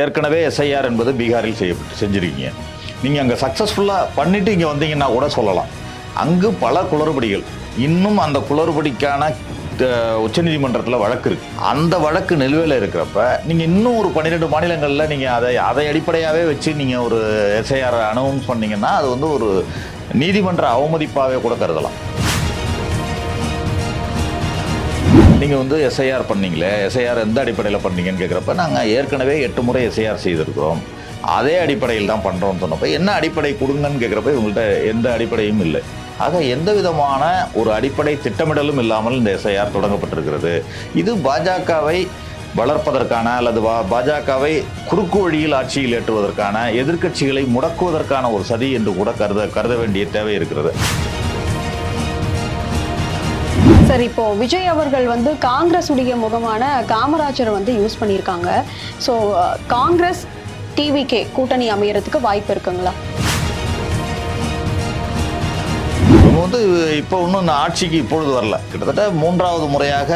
ஏற்கனவே எஸ்ஐஆர் என்பது பீகாரில் செய்யப்பட்டு செஞ்சுருக்கீங்க. நீங்கள் அங்கே சக்ஸஸ்ஃபுல்லாக பண்ணிவிட்டு இங்கே வந்தீங்கன்னா கூட சொல்லலாம். அங்கு பல குளறுபடிகள். இன்னும் அந்த குளறுபடிக்கான உச்சநீதிமன்றத்தில் வழக்கு இருக்குது அந்த வழக்கு நிலுவையில் இருக்கிறப்ப நீங்கள் இன்னும் ஒரு பன்னிரெண்டு மாநிலங்களில் நீங்கள் அதை அதை அடிப்படையாகவே வச்சு நீங்கள் ஒரு எஸ்ஐஆர் அனௌன்ஸ் பண்ணிங்கன்னா அது வந்து ஒரு நீதிமன்ற அவமதிப்பாகவே கூட கருதலாம். நீங்கள் வந்து எஸ்ஐஆர் பண்ணீங்களே எஸ்ஐஆர் எந்த அடிப்படையில் பண்ணீங்கன்னு கேட்குறப்ப நாங்கள் ஏற்கனவே எட்டு முறை எஸ்ஐஆர் செய்திருக்கிறோம். அதே அடிப்படையில் தான் பண்ணுறோம்னு சொன்னப்போ என்ன அடிப்படை கொடுங்கன்னு கேட்குறப்ப இவங்கள்ட்ட எந்த அடிப்படையும் இல்லை. ஆக எந்த விதமான ஒரு அடிப்படை திட்டமிடலும் இல்லாமல் இந்த எஸ்ஐஆர் தொடங்கப்பட்டிருக்கிறது. இது பாஜகவை வளர்ப்பதற்கான அல்லது பா- பாஜகவை குறுக்கு வழியில் ஆட்சியில் ஏற்றுவதற்கான எதிர்க்கட்சிகளை முடக்குவதற்கான ஒரு சதி என்று கூட கருத கருத வேண்டிய தேவை இருக்கிறது. சார் இப்போ விஜய் அவர்கள் வந்து காங்கிரஸ் உடைய முகமான காமராஜரை வந்து யூஸ் பண்ணியிருக்காங்க. ஸோ காங்கிரஸ் டிவிகே கூட்டணி அமையறதுக்கு வாய்ப்பு இருக்குங்களா? வந்து இப்போ இன்னும் இந்த ஆட்சிக்கு இப்பொழுது வரல. கிட்டத்தட்ட மூன்றாவது முறையாக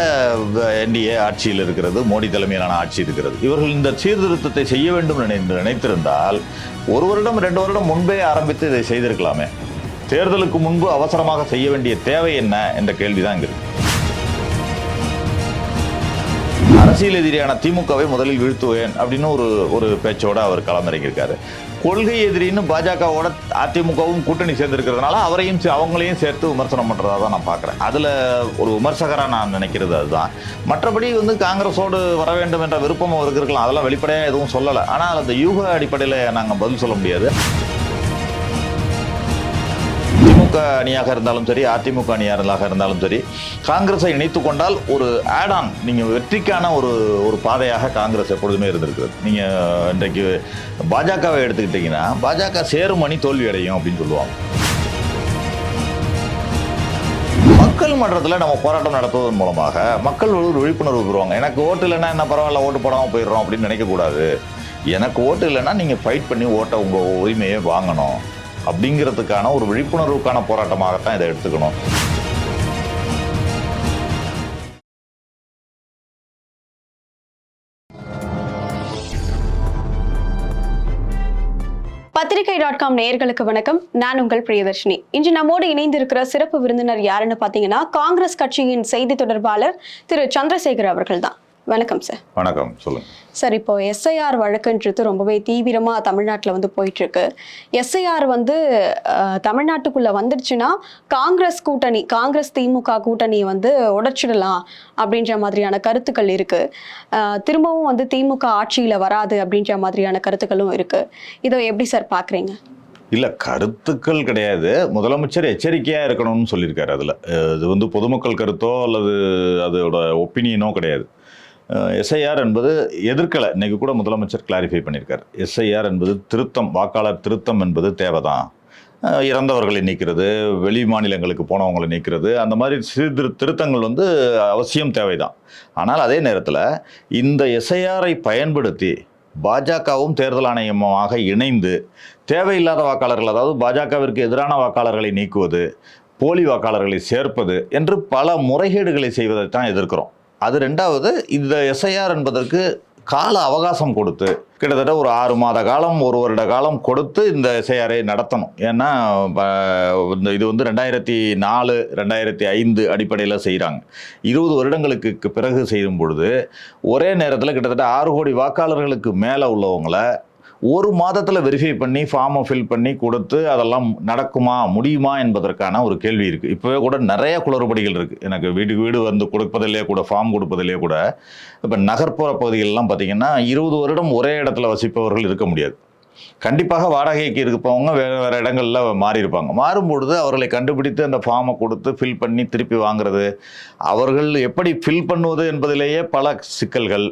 என்டிஏ ஆட்சியில் இருக்கிறது மோடி தலைமையிலான ஆட்சி இருக்கிறது. இவர்கள் இந்த சீர்திருத்தத்தை செய்ய வேண்டும் நினைத்திருந்தால் ஒரு வருடம் ரெண்டு வருடம் முன்பே ஆரம்பித்து இதை செய்திருக்கலாமே. தேர்தலுக்கு முன்பு அவசரமாக செய்ய வேண்டிய தேவை என்ன என்ற கேள்விதான் இங்க இருக்கு. அரசியல் எதிரியான திமுகவை முதலில் வீழ்த்துவேன் அப்படின்னு ஒரு ஒரு பேச்சோட அவர் களமிறங்கியிருக்காரு. கொள்கை எதிரின்னு பாஜகவோட அதிமுகவும் கூட்டணி சேர்ந்திருக்கிறதுனால அவரையும் அவங்களையும் சேர்த்து விமர்சனம் பண்ணுறதா தான் நான் பார்க்குறேன். அதில் ஒரு விமர்சகராக நான் நினைக்கிறது அதுதான். மற்றபடி வந்து காங்கிரஸோடு வர வேண்டும் என்ற விருப்பம் அவருக்கு இருக்கலாம். அதெல்லாம் வெளிப்படையாக எதுவும் சொல்லலை. ஆனால் அந்த யூக அடிப்படையில் நாங்கள் பதில் சொல்ல முடியாது. திமுக அணியாக இருந்தாலும் சரி அதிமுக அணியாக இருந்தாலும் சரி காங்கிரஸை இணைத்து கொண்டால் ஒரு ஆடான் நீங்கள் வெற்றிக்கான ஒரு ஒரு பாதையாக காங்கிரஸ் எப்பொழுதுமே இருந்திருக்கிறது. நீங்கள் இன்றைக்கு பாஜகவை எடுத்துக்கிட்டிங்கன்னா பாஜக சேரும் அணி தோல்வி அடையும் அப்படின்னு சொல்லுவாங்க. மக்கள் மன்றத்தில் நம்ம போராட்டம் நடத்துவதன் மூலமாக மக்கள் ஒரு விழிப்புணர்வு பெறுவாங்க. எனக்கு ஓட்டு இல்லைன்னா என்ன பரவாயில்ல ஓட்டு போடாமல் போயிடுறோம் அப்படின்னு நினைக்கக்கூடாது எனக்கு ஓட்டு இல்லைன்னா நீங்கள் ஃபைட் பண்ணி ஓட்டை உங்கள் உரிமையை வாங்கணும். அப்படிங்கிறதுக்கான ஒரு விழிப்புணர்வுக்கான போராட்டமாகத்தான் இதை எடுத்துக்கணும். பத்திரிகை டாட் காம் நேயர்களுக்கு வணக்கம். நான் உங்கள் பிரியதர்ஷினி. இன்று நம்மோடு இணைந்திருக்கிற சிறப்பு விருந்தினர் யாருன்னு பார்த்தீங்கன்னா காங்கிரஸ் கட்சியின் செய்தி தொடர்பாளர் திரு சந்திரசேகர் அவர்கள் தான் வணக்கம் சார் வணக்கம் சொல்லுங்கள் சார் இப்போ எஸ்ஐஆர் வழக்குன்றது ரொம்பவே தீவிரமாக தமிழ்நாட்டில் வந்து போயிட்டு இருக்கு எஸ்ஐஆர் வந்து தமிழ்நாட்டுக்குள்ள வந்துடுச்சுன்னா காங்கிரஸ் கூட்டணி காங்கிரஸ் திமுக கூட்டணியை வந்து உடைச்சிடலாம் அப்படின்ற மாதிரியான கருத்துக்கள் இருக்கு. அஹ், திரும்பவும் வந்து திமுக ஆட்சியில் வராது அப்படின்ற மாதிரியான கருத்துக்களும் இருக்கு. இதை எப்படி சார் பார்க்குறீங்க இல்லை கருத்துக்கள் கிடையாது. முதலமைச்சர் எச்சரிக்கையாக இருக்கணும்னு சொல்லியிருக்காரு அதில். இது வந்து பொதுமக்கள் கருத்தோ அல்லது அதோட ஒப்பீனியனோ கிடையாது. எஸ்ஐஆர் என்பது எதிர்க்கலை. இன்னைக்கு கூட முதலமைச்சர் கிளாரிஃபை பண்ணியிருக்கார். எஸ்ஐஆர் என்பது திருத்தம் வாக்காளர் திருத்தம் என்பது தேவைதான். இறந்தவர்களை நீக்கிறது வெளி மாநிலங்களுக்கு போனவங்களை நீக்கிறது அந்த மாதிரி சீர்திரு திருத்தங்கள் வந்து அவசியம் தேவைதான். ஆனால் அதே நேரத்தில் இந்த எஸ்ஐஆரை பயன்படுத்தி பாஜகவும் தேர்தல் ஆணையமாக இணைந்து தேவையில்லாத வாக்காளர்கள் அதாவது பாஜகவிற்கு எதிரான வாக்காளர்களை நீக்குவது போலி வாக்காளர்களை சேர்ப்பது என்று பல முறைகேடுகளை செய்வதை தான் எதிர்க்கிறோம். அது ரெண்டாவது இந்த எஸ்ஐஆர் என்பதற்கு கால அவகாசம் கொடுத்து கிட்டத்தட்ட ஒரு ஆறு மாத காலம் ஒரு வருட காலம் கொடுத்து இந்த எஸ்ஐஆரை நடத்தணும். ஏன்னா ப- இந்த இது வந்து ரெண்டாயிரத்தி நாலு ரெண்டாயிரத்தி ஐந்து அடிப்படையில் செய்கிறாங்க இருபது வருடங்களுக்கு பிறகு செய்யும் பொழுது ஒரே நேரத்தில் கிட்டத்தட்ட ஆறு கோடி வாக்காளர்களுக்கு மேலே உள்ளவங்களை ஒரு மாதத்தில் வெரிஃபை பண்ணி ஃபார்மை ஃபில் பண்ணி கொடுத்து அதெல்லாம் நடக்குமா முடியுமா என்பதற்கான ஒரு கேள்வி இருக்குது இப்போவே கூட நிறைய குளறுபடிகள் இருக்குது எனக்கு வீட்டுக்கு வீடு வந்து கொடுப்பதிலே கூட ஃபார்ம் கொடுப்பதிலே கூட இப்போ நகர்ப்புற பகுதிகளெலாம் பார்த்திங்கன்னா இருபது வருடம் ஒரே இடத்துல வசிப்பவர்கள் இருக்க முடியாது. கண்டிப்பாக வாடகைக்கு இருப்பவங்க வேறு வேறு இடங்களில் மாறி இருப்பாங்க. மாறும்பொழுது அவர்களை கண்டுபிடித்து அந்த ஃபார்மை கொடுத்து ஃபில் பண்ணி திருப்பி வாங்குறது அவர்கள் எப்படி ஃபில் பண்ணுவது என்பதிலேயே பல சிக்கல்கள்.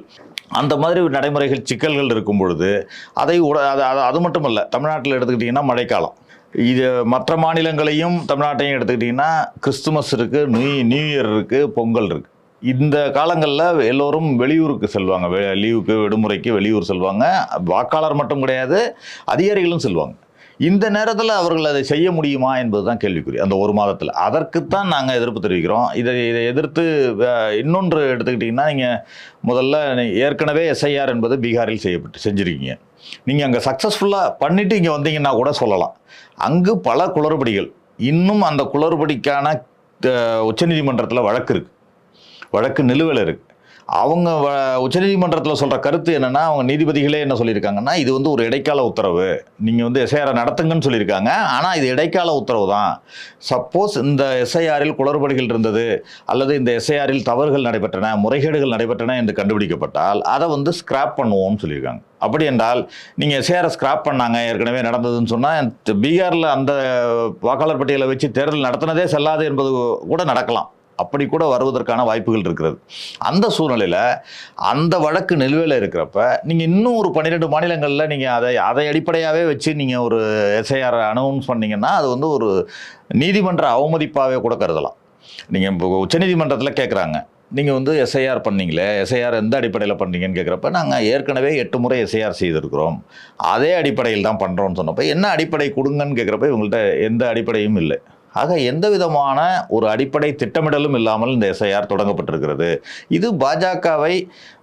அந்த மாதிரி ஒரு நடைமுறைகள் சிக்கல்கள் இருக்கும் பொழுது அதை உட அது அது- அது மட்டும் இல்லை தமிழ்நாட்டில் எடுத்துக்கிட்டிங்கன்னா மழைக்காலம். இது மற்ற மாநிலங்களையும் தமிழ்நாட்டையும் எடுத்துக்கிட்டிங்கன்னா கிறிஸ்துமஸ் இருக்குது நியூ நியூ இயர் இருக்குது பொங்கல் இருக்குது இந்த காலங்களில் எல்லோரும் வெளியூருக்கு செல்வாங்க. வெ- லீவுக்கு விடுமுறைக்கு வெளியூர் செல்வாங்க. வாக்காளர் மட்டும் கிடையாது அதிகாரிகளும் செல்வாங்க. இந்த நேரத்தில் அவர்கள் அதை செய்ய முடியுமா என்பது தான் கேள்விக்குறி. அந்த ஒரு மாதத்தில். அதற்குத்தான் நாங்கள் எதிர்ப்பு தெரிவிக்கிறோம். இதை இதை எதிர்த்து இன்னொன்று எடுத்துக்கிட்டிங்கன்னா நீங்கள் முதல்ல நீ- ஏற்கனவே எஸ்ஐஆர் என்பது பீகாரில் செய்யப்பட்டு செஞ்சுருக்கீங்க. நீங்கள் அங்கே சக்ஸஸ்ஃபுல்லாக பண்ணிவிட்டு இங்கே வந்தீங்கன்னா கூட சொல்லலாம். அங்கு பல குளறுபடிகள். இன்னும் அந்த குளறுபடிக்கான உச்சநீதிமன்றத்தில் வழக்கு இருக்குது வழக்கு நிலுவையில் இருக்குது அவங்க வ உச்சநீதிமன்றத்தில் சொல்கிற கருத்து என்னென்னா அவங்க நீதிபதிகளே என்ன சொல்லியிருக்காங்கன்னா இது வந்து ஒரு இடைக்கால உத்தரவு. நீங்கள் வந்து எஸ்ஐஆரை நடத்துங்கன்னு சொல்லியிருக்காங்க. ஆனால் இது இடைக்கால உத்தரவு தான். சப்போஸ் இந்த எஸ்ஐஆரில் குளறுபடிகள் இருந்தது அல்லது இந்த எஸ்ஐஆரில் தவறுகள் நடைபெற்றன முறைகேடுகள் நடைபெற்றன என்று கண்டுபிடிக்கப்பட்டால் அதை வந்து ஸ்கிராப் பண்ணுவோம்னு சொல்லியிருக்காங்க. அப்படி என்றால் நீங்கள் எஸ்ஏஆரை ஸ்கிராப் பண்ணாங்க ஏற்கனவே நடந்ததுன்னு சொன்னால் பீகாரில் அந்த வாக்காளர் பட்டியலை வச்சு தேர்தல் நடத்தினதே செல்லாது என்பது கூட நடக்கலாம். அப்படி கூட வருவதற்கான வாய்ப்புகள் இருக்கிறது. அந்த சூழ்நிலையில் அந்த வழக்கு நிலுவையில் இருக்கிறப்ப நீங்கள் இன்னும் ஒரு பன்னிரெண்டு மாநிலங்களில் நீங்கள் அதை அதை அடிப்படையாகவே வச்சு நீங்கள் ஒரு எஸ்ஐஆர் அனௌன்ஸ் பண்ணிங்கன்னா அது வந்து ஒரு நீதிமன்ற அவமதிப்பாகவே கூட கருதலாம். நீங்கள் இப்போ உச்சநீதிமன்றத்தில் கேட்குறாங்க நீங்கள் வந்து எஸ்ஐஆர் பண்ணீங்களே எஸ்ஐஆர் எந்த அடிப்படையில் பண்ணீங்கன்னு கேட்குறப்ப நாங்கள் ஏற்கனவே எட்டு முறை எஸ்ஐஆர் செய்திருக்கிறோம். அதே அடிப்படையில் தான் பண்ணுறோம்னு சொன்னப்போ என்ன அடிப்படை கொடுங்கன்னு கேட்குறப்ப இவங்கள்ட்ட எந்த அடிப்படையும் இல்லை. ஆக எந்த விதமான ஒரு அடிப்படை திட்டமிடலும் இல்லாமல் இந்த எஸ்ஐஆர் தொடங்கப்பட்டிருக்கிறது. இது பாஜகவை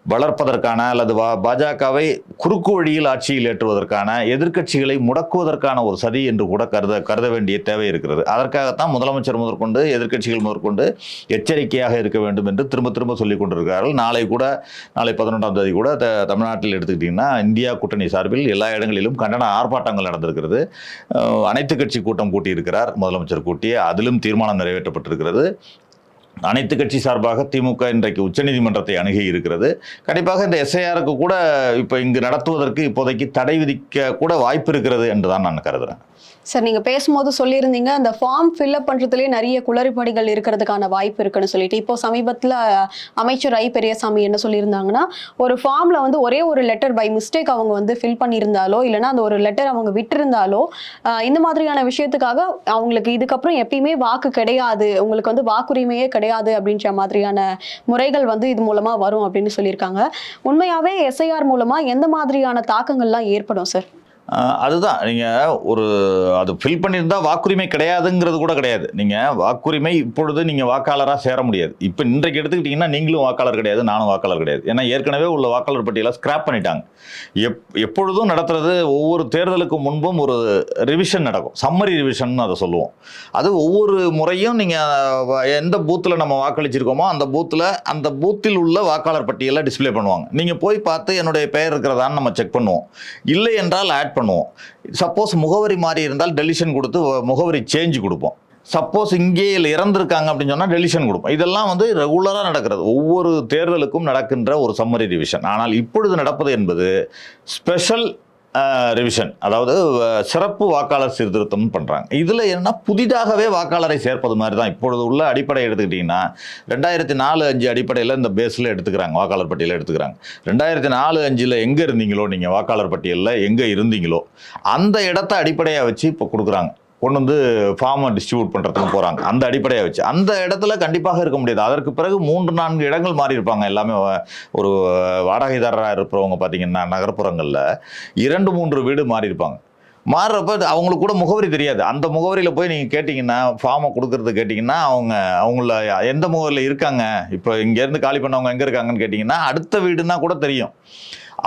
வளர்ப்பதற்கான அல்லது பாஜகவை குறுக்கு வழியில் ஆட்சியில் ஏற்றுவதற்கான எதிர்க்கட்சிகளை முடக்குவதற்கான ஒரு சதி என்று கூட கருத கருத வேண்டிய தேவை இருக்கிறது. அதற்காகத்தான் முதலமைச்சர் முதற்கொண்டு எதிர்க்கட்சிகள் முதற்கொண்டு எச்சரிக்கையாக இருக்க வேண்டும் என்று திரும்ப திரும்ப சொல்லிக் கொண்டிருக்கிறார்கள். நாளை கூட நாளை பதினொன்றாம் தேதி கூட த தமிழ்நாட்டில் எடுத்துக்கிட்டிங்கன்னா இந்தியா கூட்டணி சார்பில் எல்லா இடங்களிலும் கண்டன ஆர்ப்பாட்டங்கள் நடந்திருக்கிறது. அனைத்து கட்சி கூட்டம் கூட்டியிருக்கிறார் முதலமைச்சர் கூட்டி அதிலும் தீர்மானம் நிறைவேற்றப்பட்டிருக்கிறது. அனைத்து கட்சி சார்பாக திமுக இன்றைக்கு உச்சநீதிமன்றத்தை அணுகி இருக்கிறது. கண்டிப்பாக இந்த எஸ்ஐஆருக்கு கூட இப்போ இங்கு நடத்துவதற்கு இப்போதைக்கு தடை விதிக்க கூட வாய்ப்பு இருக்கிறது என்று தான் நான் கருதுகிறேன் சார் நீங்கள் பேசும்போது சொல்லியிருந்தீங்க அந்த ஃபார்ம் ஃபில்அப் பண்ணுறதுலேயே நிறைய குளறுபடிகள் இருக்கிறதுக்கான வாய்ப்பு இருக்குன்னு சொல்லிட்டு. இப்போ சமீபத்தில் அமைச்சர் ஐ பெரியசாமி என்ன சொல்லியிருந்தாங்கன்னா ஒரு ஃபார்மில் வந்து ஒரே ஒரு லெட்டர் பை மிஸ்டேக் அவங்க வந்து ஃபில் பண்ணியிருந்தாலோ இல்லைனா அந்த ஒரு லெட்டர் அவங்க விட்டிருந்தாலோ இந்த மாதிரியான விஷயத்துக்காக அவங்களுக்கு இதுக்கப்புறம் எப்பயுமே வாக்கு கிடையாது. உங்களுக்கு வந்து வாக்குரிமையே கிடையாது அப்படின்ற மாதிரியான முறைகள் வந்து இது மூலமாக வரும் அப்படின்னு சொல்லியிருக்காங்க. உண்மையாகவே எஸ்ஐஆர் மூலமாக எந்த மாதிரியான தாக்கங்கள்லாம் ஏற்படும் சார்? அதுதான். நீங்கள் ஒரு அது ஃபில் பண்ணியிருந்தால் வாக்குரிமை கிடையாதுங்கிறது கூட கிடையாது. நீங்கள் வாக்குரிமை இப்பொழுது நீங்கள் வாக்காளராக சேர முடியாது. இப்போ இன்றைக்கு எடுத்துக்கிட்டிங்கன்னா நீங்களும் வாக்காளர் கிடையாது நானும் வாக்காளர் கிடையாது. ஏன்னா ஏற்கனவே உள்ள வாக்காளர் பட்டியலை ஸ்கிராப் பண்ணிட்டாங்க. எப் எப்பொழுதும் நடத்துறது ஒவ்வொரு தேர்தலுக்கு முன்பும் ஒரு ரிவிஷன் நடக்கும். சம்மரி ரிவிஷன் அதை சொல்லுவோம். அது ஒவ்வொரு முறையும் நீங்கள் எந்த பூத்தில் நம்ம வாக்களிச்சிருக்கோமோ அந்த பூத்தில் அந்த பூத்தில் உள்ள வாக்காளர் பட்டியலை டிஸ்ப்ளே பண்ணுவாங்க. நீங்கள் போய் பார்த்து என்னுடைய பெயர் இருக்கிறதான்னு நம்ம செக் பண்ணுவோம். இல்லை என்றால் ஆட் பண்ணுவோம் சப்போஸ் முகவரி மாறி இருந்தால் டெலிஷன் கொடுத்து முகவரி சேஞ்ச் கொடுப்போம். சப்போஸ் இங்கே இறந்துருக்காங்க அப்படின்னு சொன்னால் டெலிஷன் கொடுப்போம். இதெல்லாம் வந்து ரெகுலராக நடக்கிறது. ஒவ்வொரு தேர்தலுக்கும் நடக்கின்ற ஒரு சம்மரி ரிவிஷன் ஆனால் இப்பொழுது நடப்பது என்பது ஸ்பெஷல் ரிவிஷன் அதாவது சிறப்பு வாக்காளர் சீர்திருத்தம் பண்ணுறாங்க இதில் என்ன புதிதாகவே வாக்காளரை சேர்ப்பது மாதிரி தான் இப்பொழுது உள்ள அடிப்படை எடுத்துக்கிட்டிங்கன்னா ரெண்டாயிரத்தி நாலு அஞ்சு அடிப்படையில் இந்த பேஸில் எடுத்துக்கிறாங்க வாக்காளர் பட்டியலில் எடுத்துக்கிறாங்க. ரெண்டாயிரத்தி நாலு அஞ்சில் எங்கே இருந்தீங்களோ நீங்கள் வாக்காளர் பட்டியலில் எங்கே இருந்தீங்களோ அந்த இடத்த அடிப்படையாக வச்சு இப்போ கொடுக்குறாங்க. கொண்டு வந்து ஃபார்மை டிஸ்ட்ரிபியூட் பண்ணுறதுக்கு போகிறாங்க அந்த அடிப்படையை வச்சு. அந்த இடத்துல கண்டிப்பாக இருக்க முடியாது. அதற்கு பிறகு மூன்று நான்கு இடங்கள் மாறி இருப்பாங்க. எல்லாமே ஒரு வாடகைதாரராக இருப்பவங்க பார்த்தீங்கன்னா நகர்ப்புறங்களில் இரண்டு மூன்று வீடு மாறி இருப்பாங்க. மாறுறப்ப அவங்களுக்கு கூட முகவரி தெரியாது. அந்த முகவரியில் போய் நீங்கள் கேட்டிங்கன்னா ஃபார்மை கொடுக்கறது கேட்டிங்கன்னா அவங்க அவங்கள எந்த முகவரியில் இருக்காங்க? இப்போ இங்கேருந்து காலி பண்ணவங்க எங்கே இருக்காங்கன்னு கேட்டிங்கன்னா அடுத்த வீடுன்னா கூட தெரியும்.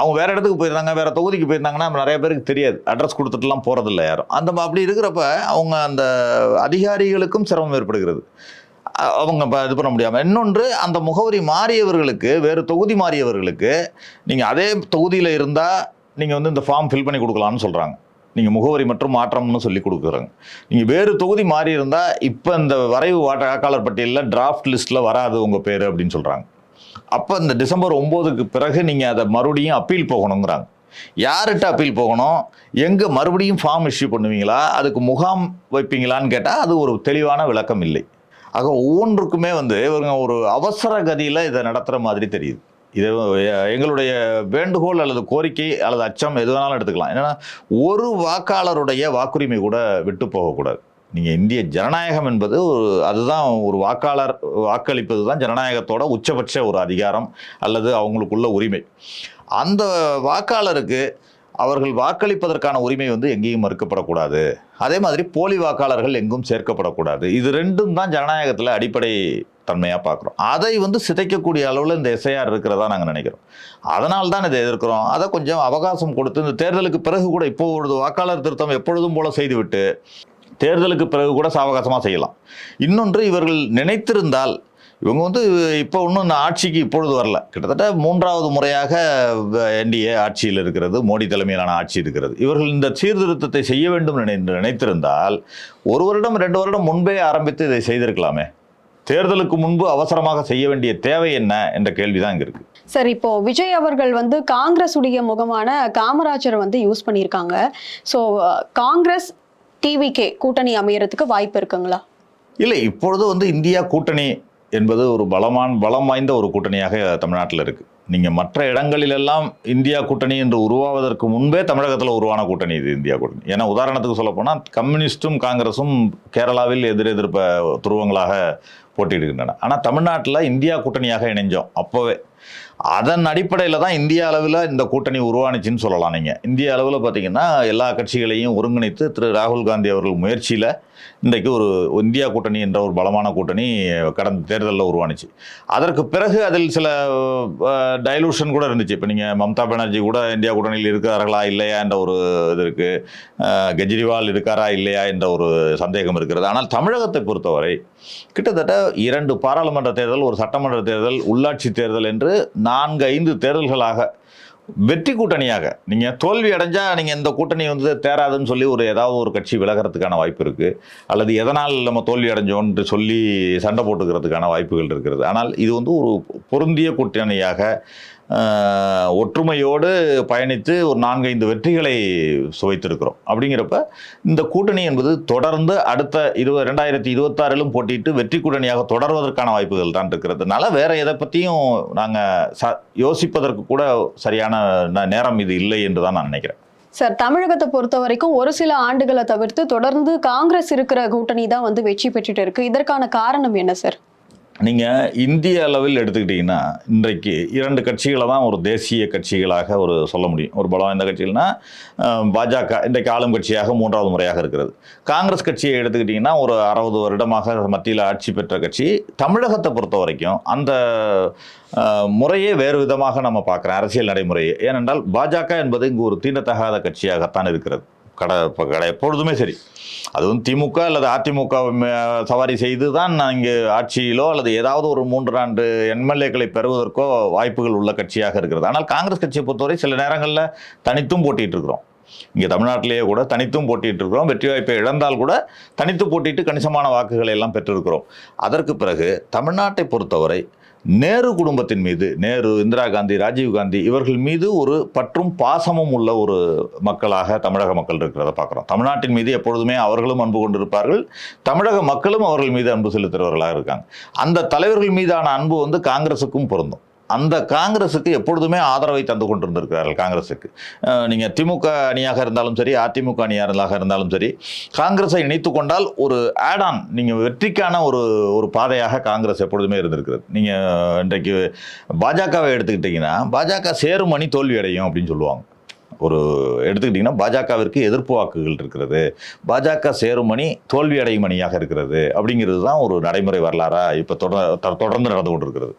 அவங்க வேற இடத்துக்கு போயிருந்தாங்க வேற தொகுதிக்கு போயிருந்தாங்கன்னா நிறைய பேருக்கு தெரியாது. அட்ரஸ் கொடுத்துட்டுலாம் போறதில்ல யாரும். அந்த அப்படி இருக்கிறப்ப அவங்க அந்த அதிகாரிகளுக்கும் சிரமம் ஏற்படுகிறது. அவங்க இப்போ இது பண்ண முடியாமல் இன்னொன்று அந்த முகவரி மாறியவர்களுக்கு வேறு தொகுதி மாறியவர்களுக்கு நீங்கள் அதே தொகுதியில் இருந்தால் நீங்கள் வந்து இந்த ஃபார்ம் ஃபில் பண்ணி கொடுக்கலாம்னு சொல்கிறாங்க நீங்கள் முகவரி மற்றும் மாற்றம்னு சொல்லி கொடுக்குறாங்க. நீங்கள் வேறு தொகுதி மாறி இருந்தால் இப்போ இந்த வரைவு வாக்காளர் பட்டியலில் டிராஃப்ட் லிஸ்ட்டில் வராது உங்கள் பேர் அப்படின்னு சொல்கிறாங்க அப்போ இந்த டிசம்பர் ஒம்போதுக்கு பிறகு நீங்கள் அதை மறுபடியும் அப்பீல் போகணுங்கிறாங்க. யார்கிட்ட அப்பீல் போகணும்? எங்கே மறுபடியும் ஃபார்ம் இஷ்யூ பண்ணுவீங்களா? அதுக்கு முகாம் வைப்பீங்களான்னு கேட்டால் அது ஒரு தெளிவான விளக்கம் இல்லை. ஆக ஒவ்வொன்றுக்குமே வந்து இவங்க ஒரு அவசர கதியில் இதை நடத்துகிற மாதிரி தெரியுது. இது எங்களுடைய வேண்டுகோள் அல்லது கோரிக்கை அல்லது அச்சம் எது வேணாலும் எடுத்துக்கலாம். ஏன்னா ஒரு வாக்காளருடைய வாக்குரிமை கூட விட்டு போகக்கூடாது. நீங்கள் இந்திய ஜனநாயகம் என்பது ஒரு அதுதான் ஒரு வாக்காளர் வாக்களிப்பது தான் ஜனநாயகத்தோட உச்சபட்ச ஒரு அதிகாரம் அல்லது அவங்களுக்குள்ள உரிமை. அந்த வாக்காளருக்கு அவர்கள் வாக்களிப்பதற்கான உரிமை வந்து எங்கேயும் மறுக்கப்படக்கூடாது. அதே மாதிரி போலி வாக்காளர்கள் எங்கும் சேர்க்கப்படக்கூடாது. இது ரெண்டும் தான் ஜனநாயகத்தில் அடிப்படை தன்மையாக பார்க்குறோம் அதை வந்து சிதைக்கக்கூடிய அளவில் இந்த எஸ்ஐஆர் இருக்கிறதா நாங்கள் நினைக்கிறோம். அதனால் தான் இதை எதிர்க்கிறோம். அதை கொஞ்சம் அவகாசம் கொடுத்து இந்த தேர்தலுக்கு பிறகு கூட இப்போ ஒரு வாக்காளர் திருத்தம் எப்பொழுதும் போல செய்துவிட்டு தேர்தலுக்கு பிறகு கூட சாவகாசமாக செய்யலாம். இன்னொன்று இவர்கள் நினைத்திருந்தால் இவங்க வந்து இப்போ ஒன்றும் இந்த ஆட்சிக்கு இப்பொழுது வரல. கிட்டத்தட்ட மூன்றாவது முறையாக என்டிஏ ஆட்சியில் இருக்கிறது மோடி தலைமையிலான ஆட்சி இருக்கிறது. இவர்கள் இந்த சீர்திருத்தத்தை செய்ய வேண்டும் நினை நினைத்திருந்தால் ஒரு வருடம் ரெண்டு வருடம் முன்பே ஆரம்பித்து இதை செய்திருக்கலாமே. தேர்தலுக்கு முன்பு அவசரமாக செய்ய வேண்டிய தேவை என்ன என்ற கேள்வி தான் இங்கே இருக்கு. சார் இப்போ விஜய் அவர்கள் வந்து காங்கிரஸ் உடைய முகமான காமராஜரை வந்து யூஸ் பண்ணியிருக்காங்க. ஸோ காங்கிரஸ் டிவிகே கூட்டணி அமையறதுக்கு வாய்ப்பு இருக்குங்களா? இல்லை இப்பொழுது வந்து இந்தியா கூட்டணி என்பது ஒரு பலமான பலம் வாய்ந்த ஒரு கூட்டணியாக தமிழ்நாட்டில் இருக்குது நீங்கள் மற்ற இடங்களிலெல்லாம் இந்தியா கூட்டணி என்று உருவாவதற்கு முன்பே தமிழகத்தில் உருவான கூட்டணி இது இந்தியா கூட்டணி. ஏன்னா உதாரணத்துக்கு சொல்லப்போனால் கம்யூனிஸ்டும் காங்கிரஸும் கேரளாவில் எதிரெதிர்ப்ப துருவங்களாக போட்டியிடுகின்றன. ஆனால் தமிழ்நாட்டில் இந்தியா கூட்டணியாக இணைஞ்சோம் அப்போவே. அதன் அடிப்படையில் தான் இந்திய அளவில் இந்த கூட்டணி உருவானுச்சுன்னு சொல்லலாம் நீங்கள் இந்திய அளவில் பார்த்தீங்கன்னா எல்லா கட்சிகளையும் ஒருங்கிணைத்து திரு ராகுல் காந்தி அவர்கள் முயற்சியில் இன்றைக்கு ஒரு இந்தியா கூட்டணி என்ற ஒரு பலமான கூட்டணி கடந்த தேர்தலில் உருவானுச்சு. அதற்கு பிறகு அதில் சில டைலூஷன் கூட இருந்துச்சு. இப்போ நீங்கள் மம்தா பானர்ஜி கூட இந்தியா கூட்டணியில் இருக்கிறார்களா இல்லையா என்ற ஒரு இது இருக்குது கெஜ்ரிவால் இருக்காரா இல்லையா என்ற ஒரு சந்தேகம் இருக்கிறது. ஆனால் தமிழகத்தை பொறுத்தவரை கிட்டத்தட்ட இரண்டு பாராளுமன்ற தேர்தல் ஒரு சட்டமன்ற தேர்தல் உள்ளாட்சி தேர்தல் என்று நான்கு ஐந்து தேர்தல்களாக வெற்றி கூட்டணியாக நீங்கள் தோல்வி அடைஞ்சால் நீங்கள் இந்த கூட்டணி வந்து தேராதுன்னு சொல்லி ஒரு ஏதாவது ஒரு கட்சி விலகிறதுக்கான வாய்ப்பு இருக்குது அல்லது எதனால் நம்ம தோல்வி அடைஞ்சோன்ட்டு சொல்லி சண்டை போட்டுக்கிறதுக்கான வாய்ப்புகள் இருக்கிறது. ஆனால் இது வந்து ஒரு பொருந்திய கூட்டணியாக ஒற்றுமையோடு பயணித்து ஒரு நான்கைந்து வெற்றிகளை சுவைத்திருக்கிறோம். அப்படிங்கிறப்ப இந்த கூட்டணி என்பது தொடர்ந்து அடுத்த இருபது ரெண்டாயிரத்தி இருபத்தாறிலும் போட்டிட்டு வெற்றி கூட்டணியாக தொடர்வதற்கான வாய்ப்புகள் தான் இருக்கிறதுனால வேற எதை பற்றியும் நாங்கள் ச யோசிப்பதற்கு கூட சரியான நேரம் இது இல்லை என்று தான் நான் நினைக்கிறேன். சார் தமிழகத்தை பொறுத்த வரைக்கும் ஒரு சில ஆண்டுகளை தவிர்த்து தொடர்ந்து காங்கிரஸ் இருக்கிற கூட்டணி தான் வந்து வெற்றி பெற்றுட்டு இருக்கு. இதற்கான காரணம் என்ன சார்? நீங்கள் இந்திய அளவில் எடுத்துக்கிட்டிங்கன்னா இன்றைக்கு இரண்டு கட்சிகளை தான் ஒரு தேசிய கட்சிகளாக ஒரு சொல்ல முடியும். ஒரு பலம் எந்த கட்சிகள்னா பாஜக இன்றைக்கு ஆளும் கட்சியாக மூன்றாவது முறையாக இருக்கிறது. காங்கிரஸ் கட்சியை எடுத்துக்கிட்டிங்கன்னா ஒரு அறுபது வருடமாக மத்தியில் ஆட்சி பெற்ற கட்சி. தமிழகத்தை பொறுத்த வரைக்கும் அந்த முறையே வேறு விதமாக நம்ம பார்க்குறோம் அரசியல் நடைமுறையை. ஏனென்றால் பாஜக என்பது இங்கு ஒரு தீண்டத்தகாத கட்சியாகத்தான் இருக்கிறது. கடை இப்போ கடை எப்பொழுதுமே சரி. அது வந்து திமுக அல்லது அதிமுக சவாரி செய்து தான் இங்கே ஆட்சியிலோ அல்லது ஏதாவது ஒரு மூன்று ஆண்டு எம்எல்ஏக்களை பெறுவதற்கோ வாய்ப்புகள் உள்ள கட்சியாக இருக்கிறது. ஆனால் காங்கிரஸ் கட்சியை பொறுத்தவரை சில நேரங்களில் தனித்தும் போட்டிகிட்டு இருக்கிறோம். இங்கே தமிழ்நாட்டிலேயே கூட தனித்தும் போட்டிட்டு இருக்கிறோம். வெற்றி வாய்ப்பை இழந்தால் கூட தனித்து போட்டிட்டு கணிசமான வாக்குகளை எல்லாம் பெற்றிருக்கிறோம். அதற்கு பிறகு தமிழ்நாட்டை பொறுத்தவரை நேரு குடும்பத்தின் மீது நேரு இந்திரா காந்தி ராஜீவ் காந்தி இவர்கள் மீது ஒரு பற்றும் பாசமும் உள்ள ஒரு மக்களாக தமிழக மக்கள் இருக்கிறத பார்க்குறோம். தமிழ்நாட்டின் மீது எப்பொழுதுமே அவர்களும் அன்பு கொண்டிருப்பார்கள். தமிழக மக்களும் அவர்கள் மீது அன்பு செலுத்துகிறவர்களாக இருக்காங்க. அந்த தலைவர்கள் மீதான அன்பு வந்து காங்கிரஸுக்கும் பொருந்தும். அந்த காங்கிரஸுக்கு எப்பொழுதுமே ஆதரவை தந்து கொண்டிருந்திருக்கிறார்கள் காங்கிரஸுக்கு நீங்கள் திமுக அணியாக இருந்தாலும் சரி அதிமுக அணியாக இருந்தாலும் சரி காங்கிரஸை இணைத்து கொண்டால் ஒரு ஆடான் நீங்கள் வெற்றிக்கான ஒரு ஒரு பாதையாக காங்கிரஸ் எப்பொழுதுமே இருந்திருக்கிறது. நீங்கள் இன்றைக்கு பாஜகவை எடுத்துக்கிட்டிங்கன்னா பாஜக சேரும் அணி தோல்வி அடையும் அப்படின்னு சொல்லுவாங்க. ஒரு எடுத்துக்கிட்டிங்கன்னா பாஜகவிற்கு எதிர்ப்பு வாக்குகள் இருக்கிறது. பாஜக சேரும் மணி தோல்வி அடையும் மணியாக இருக்கிறது. அப்படிங்கிறது தான் ஒரு நடைமுறை வரலாறா இப்போ தொடர் தொடர்ந்து நடந்து கொண்டிருக்கிறது.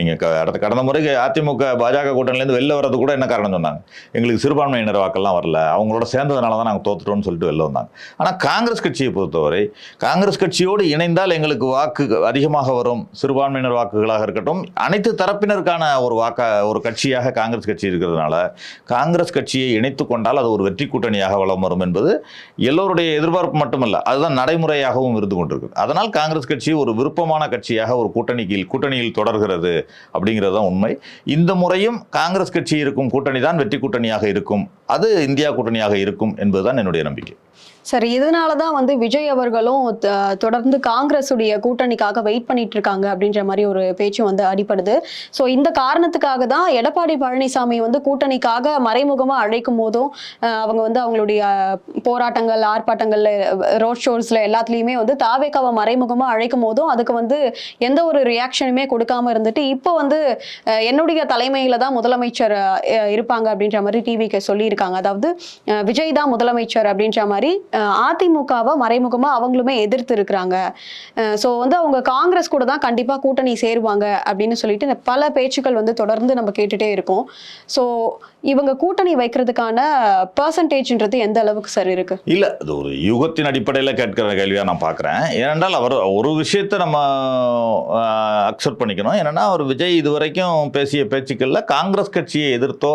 நீங்கள் அடுத்த கடந்த முறைக்கு அதிமுக பாஜக கூட்டணிலேருந்து வெளில வர்றது கூட என்ன காரணம் சொன்னாங்க. எங்களுக்கு சிறுபான்மையினர் வாக்கெல்லாம் வரல. அவங்களோட சேர்ந்ததுனால தான் நாங்கள் தோத்துட்டோம்னு சொல்லிட்டு வெளில வந்தாங்க. ஆனால் காங்கிரஸ் கட்சியை பொறுத்தவரை காங்கிரஸ் கட்சியோடு இணைந்தால் எங்களுக்கு வாக்கு அதிகமாக வரும். சிறுபான்மையினர் வாக்குகளாக இருக்கட்டும். அனைத்து தரப்பினருக்கான ஒரு வாக்க ஒரு கட்சியாக காங்கிரஸ் கட்சி இருக்கிறதுனால காங்கிரஸ் கட்சி கட்சியை இணைத்து கொண்டால் அது ஒரு வெற்றி கூட்டணியாக வளம் வரும் என்பது எல்லோருடைய எதிர்பார்ப்பு மட்டுமல்ல அதுதான் நடைமுறையாகவும் இருந்து கொண்டிருக்கு அதனால் காங்கிரஸ் கட்சி ஒரு விருப்பமான கட்சியாக ஒரு கூட்டணியில் கூட்டணியில் தொடர்கிறது அப்படிங்கிறது தான் உண்மை. இந்த முறையும் காங்கிரஸ் கட்சி இருக்கும் கூட்டணி தான் வெற்றி கூட்டணியாக இருக்கும் அது இந்தியா கூட்டணியாக இருக்கும் என்பதுதான் என்னுடைய நம்பிக்கை. சரி இதனால தான் வந்து விஜய் அவர்களும் தொடர்ந்து காங்கிரஸுடைய கூட்டணிக்காக வெயிட் பண்ணிட்டு இருக்காங்க அப்படின்ற மாதிரி ஒரு பேச்சும் வந்து அடிப்படுது ஸோ இந்த காரணத்துக்காக தான் எடப்பாடி பழனிசாமி வந்து கூட்டணிக்காக மறைமுகமா அழைக்கும் போதும் அவங்க வந்து அவங்களுடைய போராட்டங்கள் ஆர்ப்பாட்டங்கள்ல ரோட் ஷோஸ்ல எல்லாத்துலயுமே வந்து தாவேக்காவை மறைமுகமா அழைக்கும் போதும் அதுக்கு வந்து எந்த ஒரு ரியாக்ஷனுமே கொடுக்காம இருந்துட்டு இப்போ வந்து என்னுடைய தலைமையில தான் முதலமைச்சர் இருப்பாங்க அப்படின்ற மாதிரி டிவிக்கு சொல்லியிருக்காங்க. அதாவது விஜய் தான் முதலமைச்சர் அப்படின்ற மாதிரி அஹ், அதிமுகவை மறைமுகமாக அவங்களுமே எதிர்த்து இருக்கிறாங்க ஸோ வந்து அவங்க காங்கிரஸ் கூட தான் கண்டிப்பாக கூட்டணி சேருவாங்க அப்படின்னு சொல்லிட்டு இந்த பல பேச்சுக்கள் வந்து தொடர்ந்து நம்ம கேட்டுட்டே இருக்கோம். ஸோ இவங்க கூட்டணி வைக்கிறதுக்கான பர்சன்டேஜ்ன்றது எந்த அளவுக்கு சரி இருக்கு? இல்ல அது ஒரு யூகத்தின் அடிப்படையில் கேட்கிற கேள்வியா நான் பார்க்குறேன். ஏனென்றால் அவர் ஒரு விஷயத்தை நம்ம அக்செப்ட் பண்ணிக்கணும். என்னன்னா அவர் விஜய் இதுவரைக்கும் பேசிய பேச்சுக்களில் காங்கிரஸ் கட்சியை எதிர்த்தோ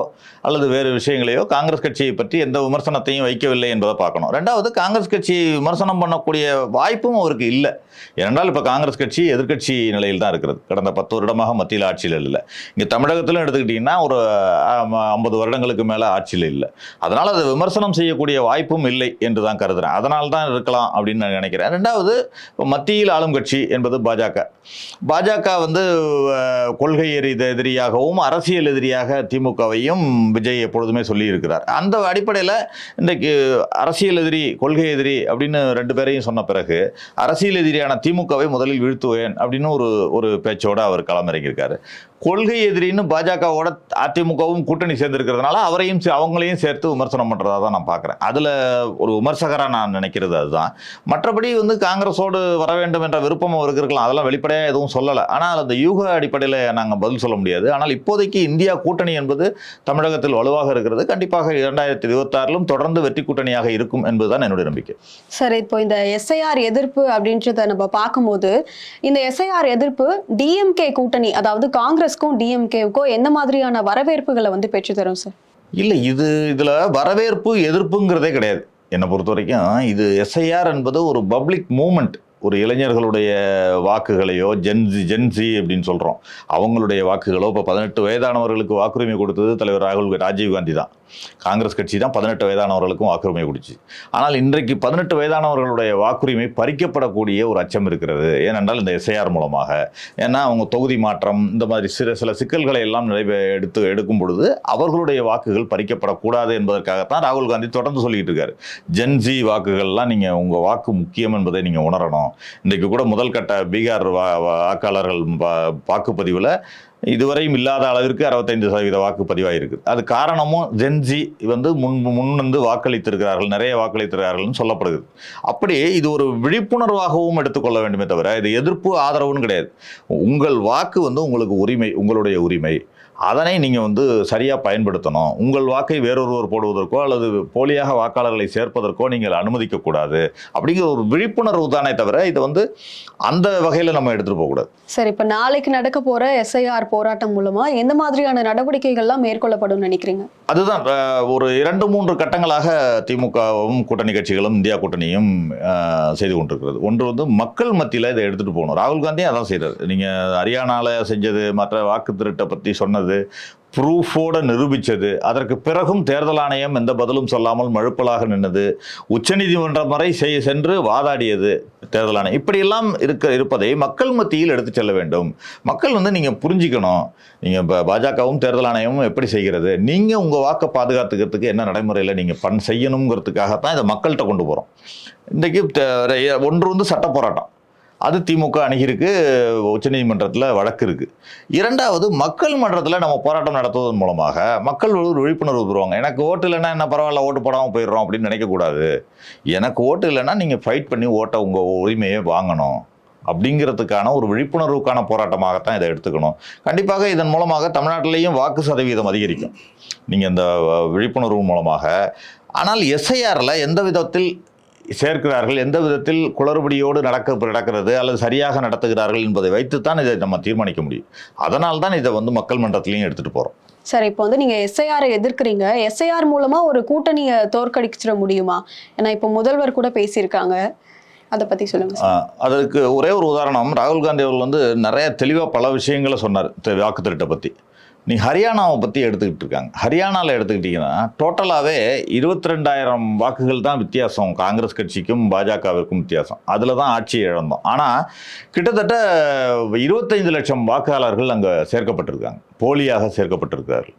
அல்லது வேறு விஷயங்களையோ காங்கிரஸ் கட்சியை பற்றி எந்த விமர்சனத்தையும் வைக்கவில்லை என்பதை பார்க்கணும். ரெண்டாவது காங்கிரஸ் கட்சியை விமர்சனம் பண்ணக்கூடிய வாய்ப்பும் அவருக்கு இல்லை. ஏனென்றால் இப்போ காங்கிரஸ் கட்சி எதிர்க்கட்சி நிலையில் தான் இருக்கிறது. கடந்த பத்து வருடமாக மத்தியில் ஆட்சியில் இல்லை. இங்கே தமிழகத்திலும் எடுத்துக்கிட்டிங்கன்னா ஒரு ஐம்பது வருடங்களுக்கு மேலே ஆட்சியில் இல்லை. அதனால் அதை விமர்சனம் செய்யக்கூடிய வாய்ப்பும் இல்லை என்று தான் கருதுகிறேன் அதனால் தான் இருக்கலாம் அப்படின்னு நான் நினைக்கிறேன். ரெண்டாவது இப்போ மத்தியில் ஆளும் கட்சி என்பது பாஜக. பாஜக வந்து கொள்கை எரி எதிரியாகவும் அரசியல் எதிரியாக திமுகவையும் விஜய் எப்பொழுதுமே சொல்லி இருக்கிறார். அந்த அடிப்படையில் இன்றைக்கு அரசியல் எதிரி கொள்கை எதிரி அப்படின்னு ரெண்டு பேரையும் சொன்ன பிறகு அரசியல் எதிரியான திமுகவை முதலில் வீழ்த்துவேன் அப்படின்னு ஒரு ஒரு பேச்சோட அவர் களமிறங்கியிருக்காரு. கொள்கை எதிரின்னு பாஜகவோட அதிமுகவும் கூட்டணி இருக்கிறதுனால அவரையும் அவங்களையும் சேர்த்து விமர்சனம் பண்ணுறதா தான் நான் பார்க்குறேன். அதில் ஒரு விமர்சகராக நான் நினைக்கிறது அதுதான். மற்றபடி வந்து காங்கிரஸோடு வர வேண்டும் என்ற விருப்பம் அவருக்கு இருக்கலாம். அதெல்லாம் வெளிப்படையாக எதுவும் சொல்லலை. ஆனால் அந்த யூக அடிப்படையில் நாங்கள் பதில் சொல்ல முடியாது. ஆனால் இப்போதைக்கு இந்தியா கூட்டணி என்பது தமிழகத்தில் வலுவாக இருக்கிறது. கண்டிப்பாக இரண்டாயிரத்தி இருபத்தாறிலும் தொடர்ந்து வெற்றி கூட்டணியாக இருக்கும் என்பதுதான் என்னுடைய நம்பிக்கை. சார் இப்போ இந்த எஸ்ஐஆர் எதிர்ப்பு அப்படின்றத நம்ம பார்க்கும்போது இந்த எஸ்ஐஆர் எதிர்ப்பு டிஎம்கே கூட்டணி அதாவது காங்கிரஸ்க்கும் டிஎம்கேவுக்கும் எந்த மாதிரியான வரவேற்புகளை வந்து பெற்று தரும் சார் இல்லை இது இதில் வரவேற்பு எதிர்ப்புங்கிறதே கிடையாது. என்னை பொறுத்த வரைக்கும் இது எஸ்ஐஆர் என்பது ஒரு பப்ளிக் மூமெண்ட் ஒரு இளைஞர்களுடைய வாக்குகளையோ ஜென்சி ஜென்சி அப்படின்னு சொல்கிறோம் அவங்களுடைய வாக்குகளோ இப்போ பதினெட்டு வயதானவர்களுக்கு வாக்குரிமை கொடுத்தது தலைவர் ராகுல் ராஜீவ் காந்தி தான். காங்கிரஸ் கட்சி தான் பதினெட்டு வயதானவர்களுக்கும் வாக்குரிமை கொடுச்சு. ஆனால் இன்றைக்கு பதினெட்டு வயதானவர்களுடைய வாக்குரிமை பறிக்கப்படக்கூடிய ஒரு அச்சம் இருக்கிறது. ஏனென்றால் இந்த எஸ்ஐஆர் மூலமாக. ஏன்னா அவங்க தொகுதி மாற்றம் இந்த மாதிரி சில சில சிக்கல்களை எல்லாம் நிறைவே எடுத்து எடுக்கும் பொழுது அவர்களுடைய வாக்குகள் பறிக்கப்படக்கூடாது என்பதற்காகத்தான் ராகுல் காந்தி தொடர்ந்து சொல்லிக்கிட்டு இருக்காரு. ஜென்ஜி வாக்குகள்லாம் நீங்கள் உங்கள் வாக்கு முக்கியம் என்பதை நீங்கள் உணரணும். இன்றைக்கு கூட முதல் கட்ட பீகார் வாக்காளர்கள் வாக்குப்பதிவில் இதுவரையும் இல்லாத அளவிற்கு அறுபத்தைந்து சதவீத வாக்குப்பதிவாக இருக்குது அது காரணமும் ஜென்ஜி வந்து முன் முன் வந்து வாக்களித்திருக்கிறார்கள் நிறைய வாக்களித்திருக்கிறார்கள்னு சொல்லப்படுது அப்படி இது ஒரு விழிப்புணர்வாகவும் எடுத்துக்கொள்ள வேண்டுமே தவிர இது எதிர்ப்பு ஆதரவுன்னு கிடையாது. உங்கள் வாக்கு வந்து உங்களுக்கு உரிமை உங்களுடைய உரிமை. அதனை நீங்கள் வந்து சரியாக பயன்படுத்தணும். உங்கள் வாக்கை வேறொருவர் போடுவதற்கோ அல்லது போலியாக வாக்காளர்களை சேர்ப்பதற்கோ நீங்கள் அனுமதிக்கக்கூடாது அப்படிங்கிற ஒரு விழிப்புணர்வு தானே தவிர இதை வந்து அந்த வகையில் நம்ம எடுத்துகிட்டு போகக்கூடாது. சரி இப்போ நாளைக்கு நடக்க போகிற எஸ்ஐஆர் போராட்டம் மூலமா எந்த மாதிரியான நடவடிக்கைகள்லாம் மேற்கொள்ளப்படும் நினைக்கிறீங்க? அதுதான் ஒரு இரண்டு மூன்று கட்டங்களாக திமுகவும் கூட்டணி கட்சிகளும் இந்தியா கூட்டணியும் செய்து கொண்டிருக்கிறது. ஒன்று வந்து மக்கள் மத்தியில் இதை எடுத்துகிட்டு போகணும். ராகுல் காந்தி அதான் செய்கிறார் நீங்கள் ஹரியானாவில் செஞ்சது மற்ற வாக்கு திருட்டை பற்றி சொன்னது ப்ரூஃபோட நிரூபித்தது அதற்கு பிறகும் தேர்தல் ஆணையம் எந்த பதிலும் சொல்லாமல் மழுப்பலாக நின்னது உச்சநீதிமன்றம் வரை செய் சென்று வாதாடியது தேர்தல் ஆணையம் இப்படியெல்லாம் இருக்க இருப்பதை மக்கள் மத்தியில் எடுத்து செல்ல வேண்டும். மக்கள் வந்து நீங்கள் புரிஞ்சுக்கணும். நீங்கள் இப்போ பாஜகவும் தேர்தல் ஆணையமும் எப்படி செய்கிறது? நீங்கள் உங்கள் வாக்கை பாதுகாத்துக்கிறதுக்கு என்ன நடைமுறையில் நீங்கள் பண் செய்யணுங்கிறதுக்காகத்தான் இதை மக்கள்கிட்ட கொண்டு போகிறோம் இன்றைக்கு ஒன்று வந்து சட்ட போராட்டம். அது திமுக அணுகிருக்கு உச்சநீதிமன்றத்தில் வழக்கு இருக்குது இரண்டாவது மக்கள் மன்றத்தில் நம்ம போராட்டம் நடத்துவதன் மூலமாக மக்கள் ஒரு விழிப்புணர்வு பெறுவாங்க எனக்கு ஓட்டு இல்லைன்னா என்ன பரவாயில்ல ஓட்டு போடாமல் போயிடுறோம் அப்படின்னு நினைக்கக்கூடாது எனக்கு ஓட்டு இல்லைன்னா நீங்கள் ஃபைட் பண்ணி ஓட்டை உங்கள் உரிமையை வாங்கணும் அப்படிங்கிறதுக்கான ஒரு விழிப்புணர்வுக்கான போராட்டமாகத்தான் இதை எடுத்துக்கணும். கண்டிப்பாக இதன் மூலமாக தமிழ்நாட்டிலையும் வாக்கு சதவீதம் அதிகரிக்கும். நீங்கள் இந்த விழிப்புணர்வு மூலமாக. ஆனால் எஸ்ஐஆரில் எந்த விதத்தில் சேர்க்கிறார்கள். எந்த விதத்தில் குளறுபடியோடு நடக்க நடக்கிறது அல்லது சரியாக நடத்துகிறார்கள் என்பதை வைத்துத்தான் இதை நம்ம தீர்மானிக்க முடியும். அதனால் தான் இதை வந்து மக்கள் மன்றத்திலையும் எடுத்துகிட்டு போகிறோம் சார் இப்போ வந்து நீங்க எஸ்ஐஆரை எதிர்க்கிறீங்க. எஸ்ஐஆர் மூலமா ஒரு கூட்டணியை தோற்கடிச்சிட முடியுமா? ஏன்னா இப்போ முதல்வர் கூட பேசியிருக்காங்க. அதை பத்தி சொல்லுங்க சார். ஆஹ் அதற்கு ஒரே ஒரு உதாரணம் ராகுல் காந்தி அவர்கள் வந்து நிறைய தெளிவாக பல விஷயங்களை சொன்னார் வாக்கு திருட்டை பற்றி நீ ஹரியானாவை பற்றி எடுத்துக்கிட்டு இருக்காங்க. ஹரியானாவில் எடுத்துக்கிட்டிங்கன்னா டோட்டலாகவே இருபத்தி ரெண்டாயிரம் வாக்குகள் தான் வித்தியாசம். காங்கிரஸ் கட்சிக்கும் பாஜகவிற்கும் வித்தியாசம். அதில் தான் ஆட்சியை இழந்தோம். ஆனால் கிட்டத்தட்ட இருபத்தைந்து லட்சம் வாக்காளர்கள் அங்கே சேர்க்கப்பட்டிருக்காங்க. போலியாக சேர்க்கப்பட்டிருக்கிறார்.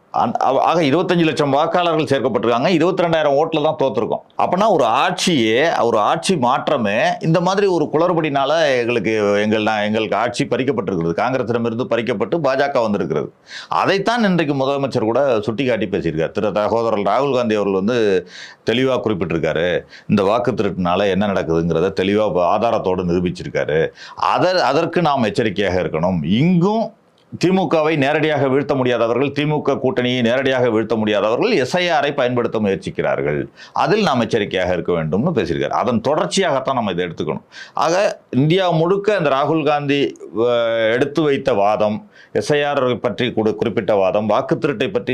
ஆக இருபத்தஞ்சு லட்சம் வாக்காளர்கள் சேர்க்கப்பட்டிருக்காங்க. இருபத்தி ரெண்டாயிரம் ஓட்டில் தான் தோத்துருக்கோம். அப்போனா ஒரு ஆட்சியே ஒரு ஆட்சி மாற்றமே இந்த மாதிரி ஒரு குளறுபடினால எங்களுக்கு எங்கள் நான் எங்களுக்கு ஆட்சி பறிக்கப்பட்டிருக்கிறது. காங்கிரசிடமிருந்து பறிக்கப்பட்டு பாஜக வந்திருக்கிறது. அதைத்தான் இன்றைக்கு முதலமைச்சர் கூட சுட்டிக்காட்டி பேசியிருக்கார். திரு சகோதரர் ராகுல் காந்தி அவர்கள் வந்து தெளிவாக குறிப்பிட்டிருக்காரு. இந்த வாக்கு திருட்டினால என்ன நடக்குதுங்கிறத தெளிவாக ஆதாரத்தோடு நிரூபிச்சிருக்காரு. அதர் அதற்கு நாம் எச்சரிக்கையாக இருக்கணும். இங்கும் திமுகவை நேரடியாக வீழ்த்த முடியாதவர்கள் திமுக கூட்டணியை நேரடியாக வீழ்த்த முடியாதவர்கள் எஸ்ஐஆரை பயன்படுத்த முயற்சிக்கிறார்கள். அதில் நாம் எச்சரிக்கையாக இருக்க வேண்டும்னு பேசியிருக்காரு. அதன் தொடர்ச்சியாகத்தான் நம்ம இதை எடுத்துக்கணும். ஆக இந்தியா முழுக்க அந்த ராகுல் காந்தி எடுத்து வைத்த வாதம் எஸ்ஐஆர் பற்றி குறிப்பிட்ட வாதம் வாக்கு திருட்டை பற்றி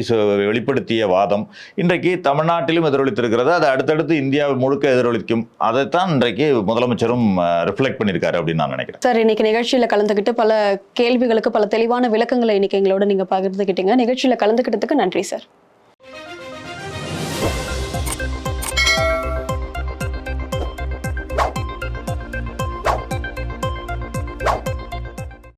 வெளிப்படுத்திய வாதம் இன்றைக்கு தமிழ்நாட்டிலும் எதிரொலித்திருக்கிறது. அது அடுத்தடுத்து இந்தியா முழுக்க எதிரொலிக்கும். அதைத்தான் இன்றைக்கு முதலமைச்சரும் ரிஃப்ளெக்ட் பண்ணியிருக்காரு அப்படின்னு நான் நினைக்கிறேன். சார் இன்னைக்கு நிகழ்ச்சியில் கலந்துக்கிட்டு பல கேள்விகளுக்கு பல தெளிவான விளக்கங்களை இன்னைக்கு எங்களோட நீங்க பகிர்ந்துக்கிட்டீங்க நிகழ்ச்சியில கலந்துக்கிட்டதுக்கு நன்றி சார்.